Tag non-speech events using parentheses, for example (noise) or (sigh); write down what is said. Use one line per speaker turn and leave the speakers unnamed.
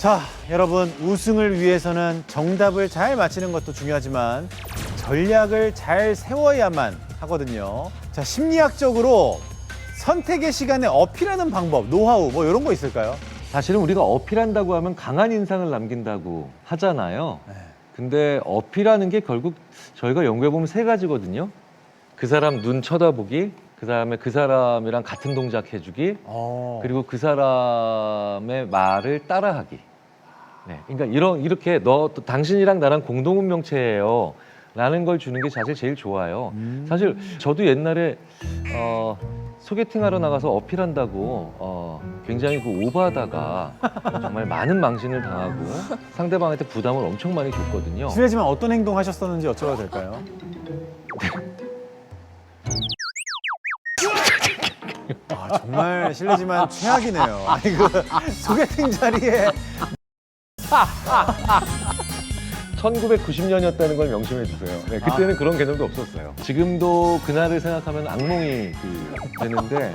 자, 여러분 우승을 위해서는 정답을 잘 맞히는 것도 중요하지만 전략을 잘 세워야만 하거든요. 자, 심리학적으로 선택의 시간에 어필하는 방법, 노하우 뭐 이런 거 있을까요?
사실은 우리가 어필한다고 하면 강한 인상을 남긴다고 하잖아요.
네.
근데 어필하는 게 결국 저희가 연구해 보면 세 가지거든요. 그 사람 눈 쳐다보기, 그 다음에 그 사람이랑 같은 동작 해주기,
어.
그리고 그 사람의 말을 따라하기. 네, 그러니까 이런 이렇게 너또 당신이랑 나랑 공동 운명체예요. 라는 걸 주는 게 사실 제일 좋아요.
음.
사실 저도 옛날에 어, 소개팅하러 나가서 어필한다고 어, 굉장히 그 오버하다가 (laughs) 정말 많은 망신을 당하고 상대방한테 부담을 엄청 많이 줬거든요.
실례지만 어떤 행동 하셨었는지 여쭤봐도 될까요? (laughs) 아, 정말 실례지만 최악이네요. 아니 그 소개팅 자리에
1990년이었다는 걸 명심해 주세요. 네, 그때는 그런 개념도 없었어요. 지금도 그날을 생각하면 악몽이 그, 되는데